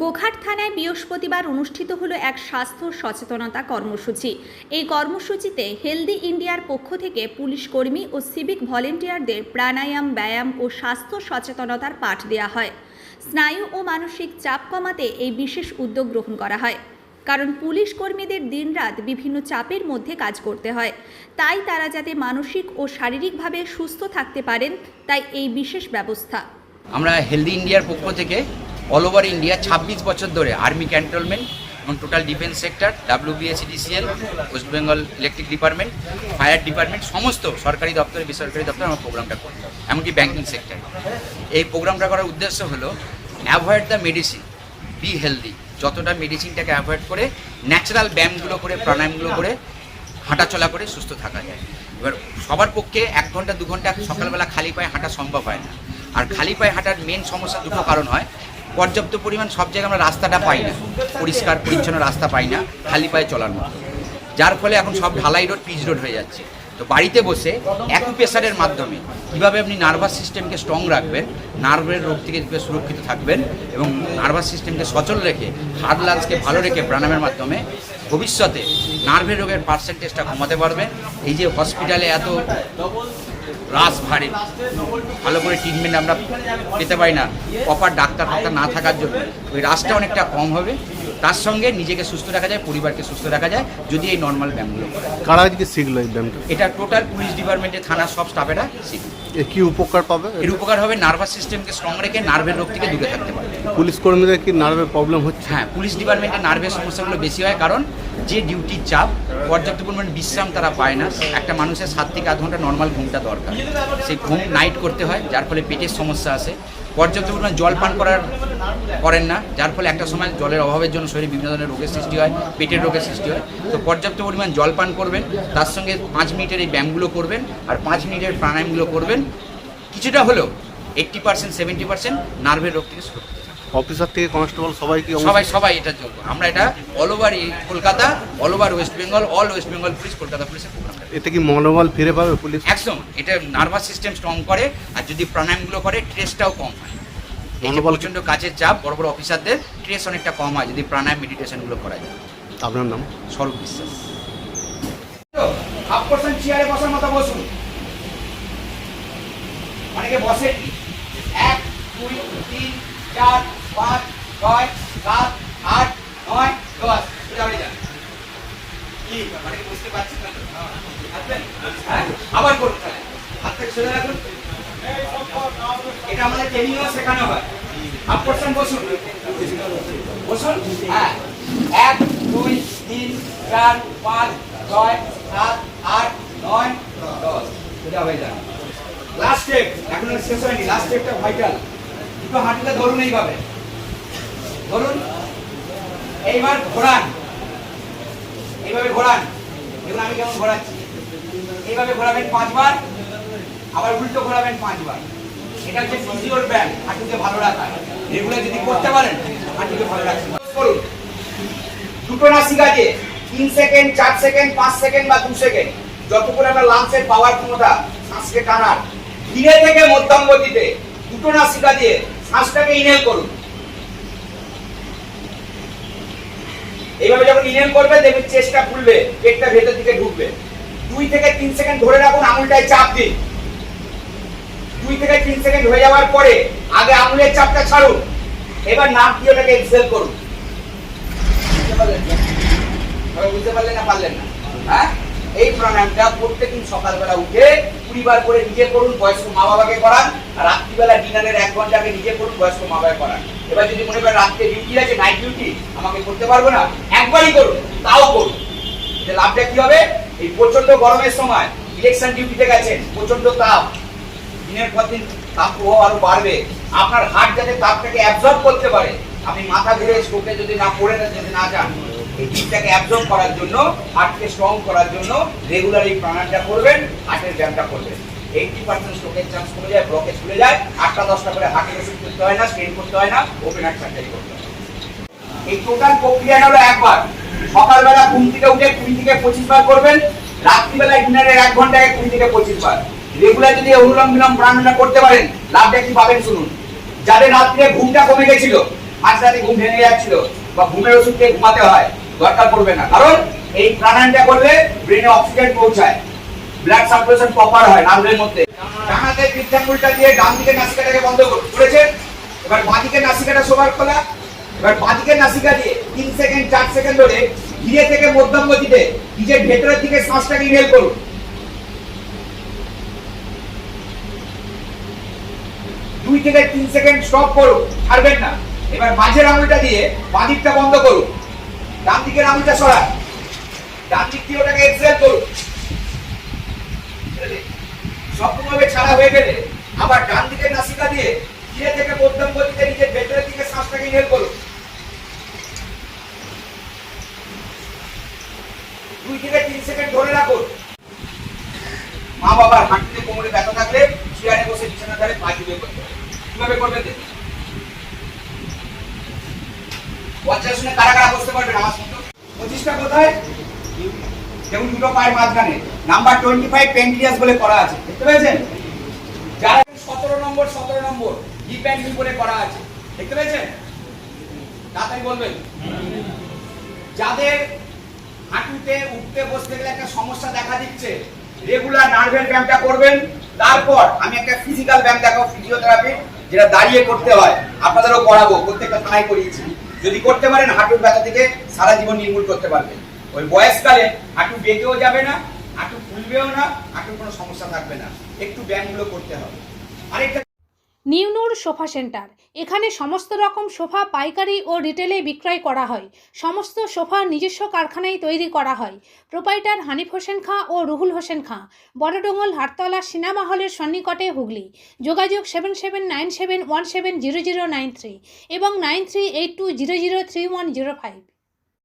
গোঘাট থানায় বৃহস্পতিবার অনুষ্ঠিত হলো এক স্বাস্থ্য সচেতনতা কর্মসূচি। এই কর্মসূচিতে হেলদি ইন্ডিয়ার পক্ষ থেকে পুলিশ কর্মী ও সিভিক ভলেন্টিয়ারদের প্রাণায়াম, ব্যায়াম ও স্বাস্থ্য সচেতনতার পাঠ দেওয়া হয়। স্নায়ু ও মানসিক চাপ কমাতে এই বিশেষ উদ্যোগ গ্রহণ করা হয়। কারণ পুলিশ কর্মীদের দিনরাত বিভিন্ন চাপের মধ্যে কাজ করতে হয়। তাই তারা যাতে মানসিক ও শারীরিকভাবে সুস্থ থাকতে পারেন, তাই এই বিশেষ ব্যবস্থা। আমরা হেলদি ইন্ডিয়ার পক্ষ থেকে অল ওভার ইন্ডিয়া ছাব্বিশ বছর ধরে আর্মি ক্যান্টনমেন্ট এবং total defence sector WBSEDCL West Bengal electric department, fire department, সমস্ত সরকারি দপ্তরে, বেসরকারি দপ্তরে আমরা প্রোগ্রামটা করি, এমনকি ব্যাঙ্কিং সেক্টর। এই প্রোগ্রামটা করার উদ্দেশ্য হলো avoid the medicine, be healthy. যতটা মেডিসিনটাকে অ্যাভয়েড করে, ন্যাচারাল ব্যায়ামগুলো করে, প্রাণায়ামগুলো করে, হাঁটাচলা করে সুস্থ থাকা যায়। এবার সবার পক্ষে এক ঘণ্টা, দু ঘণ্টা সকালবেলা খালি পায়ে হাঁটা সম্ভব হয় না। আর খালি পায়ে হাঁটার মেন সমস্যা দুটো কারণ হয় পর্যাপ্ত পরিমাণ সব জায়গায় আমরা রাস্তাটা পাই না। পরিষ্কার, পরিচ্ছন্ন রাস্তা পাই না, খালি পায়ে চলার মতো। যার ফলে এখন সব ঢালাই রোড, পিচ রোড হয়ে যাচ্ছে। তো বাড়িতে বসে অ্যাকুপ্রেশারের মাধ্যমে কীভাবে আপনি নার্ভাস সিস্টেমকে স্ট্রং রাখবেন, নার্ভের রোগ থেকে সুরক্ষিত থাকবেন এবং নার্ভাস সিস্টেমকে সচল রেখে হার্ট লাংসকে ভালো রেখে প্রাণায়ামের মাধ্যমে ভবিষ্যতে নার্ভের রোগের পার্সেন্টেজটা কমাতে পারবে এই যে হসপিটালে এত রাস ভারে ভালো করে ট্রিটমেন্ট আমরা পেতে পারি না। প্রপার ডাক্তার ফাক্তার না থাকার জন্য। ওই রাসটা অনেকটা কম হবে। তার সঙ্গে নিজেকে সুস্থ রাখা যায় পরিবারকে সুস্থ রাখা যায় যদি এই নর্মাল ব্যায়ামগুলো করে। কারা আজকে শিখলো এই ব্যায়ামটা? এটা টোটাল পুলিশ ডিপার্টমেন্টের থানা সব স্টাফেরা শিখবে। এ কি উপকার পাবে? এর উপকার হবে নার্ভাস সিস্টেমকে স্ট্রং রেখে নার্ভের রোগ থেকে দূরে থাকতে পারবে। পুলিশ কর্মীদের কি নার্ভের প্রবলেম হচ্ছে? হ্যাঁ পুলিশ ডিপার্টমেন্টে নার্ভের সমস্যাগুলো বেশি হয় কারণ যে ডিউটির চাপ পর্যাপ্ত পরিমাণ বিশ্রাম তারা পায় না। একটা মানুষের সাত থেকে আধ ঘণ্টা নর্মাল ঘুমটা দরকার। সেই ঘুম নাইট করতে হয় যার ফলে পেটের সমস্যা আসে। পর্যাপ্ত পরিমাণ জল পান করার করেন না, যার ফলে একটা সময় জলের অভাবের জন্য শরীরে বিভিন্ন ধরনের রোগের সৃষ্টি হয়, পেটের রোগের সৃষ্টি হয় তো পর্যাপ্ত পরিমাণ জল পান করবেন, তার সঙ্গে পাঁচ মিনিটের এই ব্যায়ামগুলো করবেন আর পাঁচ মিনিটের প্রাণায়ামগুলো করবেন কিছুটা হলেও এইট্টি পার্সেন্ট সেভেন্টি পার্সেন্ট নার্ভের রোগ থেকে সুরক্ষিত। অফিসার থেকে কনস্টেবল সবাই কি সবাই সবাই এটার জন্য আমরা এটা all over Kolkata all over West Bengal all West Bengal police Kolkata পুলিশের প্রোগ্রাম এতে কি মনোবল ফিরে পাবে পুলিশ? একদম। এটা নার্ভাস সিস্টেম স্ট্রং করে আর যদি প্রাণায়ামগুলো করে ট্রেসটাও কম হয়। মনোবল- প্রচণ্ড কাজের চাপ বড় বড় অফিসারদের ট্রেস অনেকটা কম হয় যদি প্রাণায়াম মেডিটেশনগুলো করা যায়। আপনার নাম? স্বরূপ বিশ্বাস। হাফ পার্সেন্ট চেয়ারে বসার মতো বসুন। অনেকে বসে। এক দুই তিন চার পাঁচ, ছয়, সাত, আট, নয়, দশ। সোজা হয়ে যান কি অনেকে বুঝতে পারছেন না হ্যাঁ? আবার করুন তাহলে। হাত থেকে সোজা রাখুন। এটা আমাদের ট্রেনিংও শেখানো হয়। হাফ পার্সেন্ট বসুন। বসুন? হ্যাঁ। এক, দুই, তিন, চার, পাঁচ, ছয়, সাত, আট, নয়, দশ। সোজা হয়ে যান লাস্ট স্টেপ এখন শেষ হয়নি। লাস্ট স্টেপটা ভাইটাল দুটো হাঁটুতে ধরুন এইভাবে। ধরুন, এইবার ঘোরান। এইভাবে ঘোরান। দেখুন আমি কেমন ঘোরাচ্ছি। এইভাবে ঘোরাবেন পাঁচবার, আবার উল্টো ঘোরাবেন পাঁচবার। এটা হচ্ছে ফিজিওর ব্যায়াম, হাঁটুকে ভালো রাখা। এগুলো যদি করতে পারেন, হাঁটুকে ভালো করুন দুটো নাসিকা দিয়ে তিন সেকেন্ড, চার সেকেন্ড, পাঁচ সেকেন্ড বা দু সেকেন্ড। যতক্ষণ আমরা লাংসের পাওয়ার ক্ষমতা শ্বাসকে টানার। ধীরে থেকে মধ্যম গতিতে দুটো নাসিকা দিয়ে শ্বাসটাকে ইনহেল করুন। এইভাবে যখন ইনহেল করবে দেখবেন চেস্টটা খুলবে, পেটটা ভেতর দিকে ঢুকবে। দুই থেকে তিন সেকেন্ড ধরে রাখুন, আঙুলটায় চাপ দিন। দুই থেকে তিন সেকেন্ড হয়ে যাওয়ার পরে আগে আঙুলের চাপটা ছাড়ুন। এবার নাক দিয়ে ওটাকে এক্সেল করুন। বুঝতে পারলেন না পারলেন না? হ্যাঁ? এই প্রাণায়ামটা প্রত্যেকদিন সকালবেলা উঠে কুড়ি বার করে নিজে করুন, বয়স্ক মা বাবাকে করান, আর রাত্রিবেলা ডিনারের এক ঘণ্টা আগে নিজে করুন, বয়স্ক মা বাবাকে করান এবার যদি মনে করেন রাত্রে ডিউটি আছে নাইট ডিউটি আমাকে করতে পারব না, একবারই করুন, তাও করুন। এতে লাভটা কি হবে? এই প্রচণ্ড গরমের সময় ইলেকশন ডিউটিতে গেছেন প্রচণ্ড তাপ। দিনের পর দিন তাপ প্রবাহ আরও বাড়বে। আপনার হার্ট যাতে তাপটাকে অ্যাবজর্ব করতে পারে, আপনি মাথা ধরে স্ট্রোকে যদি না পড়ে না, যদি না যান, এই হিটটাকে অ্যাবজর্ব করার জন্য হার্টকে স্ট্রং করার জন্য রেগুলার এই প্রাণায়ামটা করবেন হার্টের ব্যায়ামটা করবেন। এইটটি পার্সেন্ট স্ট্রোকের চান্স কমে যায় ব্লকেজ খুলে যায়, আটটা, দশটা করে হার্টের ওষুধ করতে হয় না স্টেন করতে হয় না ওপেন হার্ট সার্জারি করতে হয়। এই টোটাল প্রক্রিয়াটা হলো একবার। সকালবেলা ঘুম থেকে উঠে কুড়ি থেকে পঁচিশ বার করবেন রাত্রিবেলা ডিনারের এক ঘন্টায় কুড়ি থেকে পঁচিশ বার। রেগুলার যদি অনুলম বিলম প্রাণায়ামটা করতে পারেন, লাভটা কি পাবেন শুনুন। যাদের রাত্রে ঘুমটা কমে গেছিল মাঝরাতে ঘুম ভেঙে যাচ্ছিল, বা ঘুমের ওষুধ খেয়ে ঘুমাতে হয়, দরকার পড়বে না। কারণ এই প্রাণায়ামটা করলে ব্রেনে অক্সিজেন পৌঁছায়। ব্লাড সার্কুলেশন প্রপার হয় নার্ভের মধ্যে। ডানাতে বৃদ্ধাঙ্গুলটা দিয়ে ডান দিকে নাসিকাটাকে বন্ধ করেছেন এবার বাঁ দিকের নাসিকাটা সবার খোলা। এবার বাঁ দিকের নাসিকা দিয়ে তিন সেকেন্ড, চার সেকেন্ড ধরে ধীরে থেকে মধ্যম গতিতে নিজের ভেতরের দিকে শ্বাসটাকে ইনহেল করুন। দুই থেকে তিন সেকেন্ড স্টপ করুন, ছাড়বেন না। এবার মাঝের আঙুলটা দিয়ে বাঁ দিকটা বন্ধ করুন। ডান দিকের আঙুলটা সরান। ডান দিক দিয়ে ওটাকে এক্সেল করুন। সম্পূর্ণভাবে ছাড়া হয়ে গেলে আবার ডান দিকের নাসিকা দিয়ে ধীরে থেকে মধ্যম গতিতে নিজের ভেতরের দিকে শ্বাসটাকে ইনহেল করুন দুই থেকে তিন সেকেন্ড ধরে রাখুন মা বাবার হাঁটুতে কোমরে ব্যথা থাকলে চেয়ারে বসে বিছানা ধারে পা ঝুলিয়ে করতে হবে। কীভাবে করবেন দেখুন বজ্রা শুনে কারা কারা বসতে পারবেন? আমার মতো পঁচিশটা কোথায়? যেমন দুটো পায়ের মাঝখানে। নাম্বার টোয়েন্টি ফাইভ পেন্টিয়াস বলে করা আছে। দেখতে পেয়েছেন? যারা সতেরো নম্বর সতেরো নম্বর ই প্যান্ট বলে করা আছে। দেখতে পেয়েছেন? তাড়াতাড়ি বলবেন। যাদের হাঁটুতে, উঠতে, বসতে গেলে একটা সমস্যা দেখা দিচ্ছে রেগুলার নার্ভের ব্যায়ামটা করবেন। তারপর আমি একটা ফিজিক্যাল ব্যায়াম দেখাবো ফিজিওথেরাপি যেটা দাঁড়িয়ে করতে হয়। আপনাদেরও করাবো, প্রত্যেকটা থানায় করিয়েছি। যদি করতে পারেন, হাঁটুর ব্যথা থেকে সারা জীবন নির্মূল করতে পারবেন। ওই বয়সকালে হাঁটু বেঁকেও যাবে না, হাঁটু ফুলবেও না, হাঁটুর কোনো সমস্যা থাকবে না। একটু ব্যায়ামগুলো করতে হবে। আরেকটা নিউনুর সোফা সেন্টার। এখানে সমস্ত রকম সোফা, পাইকারি ও রিটেলে বিক্রয় করা হয়। সমস্ত সোফা নিজস্ব কারখানায় তৈরি করা হয়। প্রোপাইটার হানিফ হোসেন খাঁ ও রুহুল হোসেন খাঁ। বড়ডোঙ্গল হাটতলা সিনেমা হলের সন্নিকটে হুগলি। যোগাযোগ seven seven nine seven one seven zero zero nine three এবং nine three eight two zero zero three one zero five.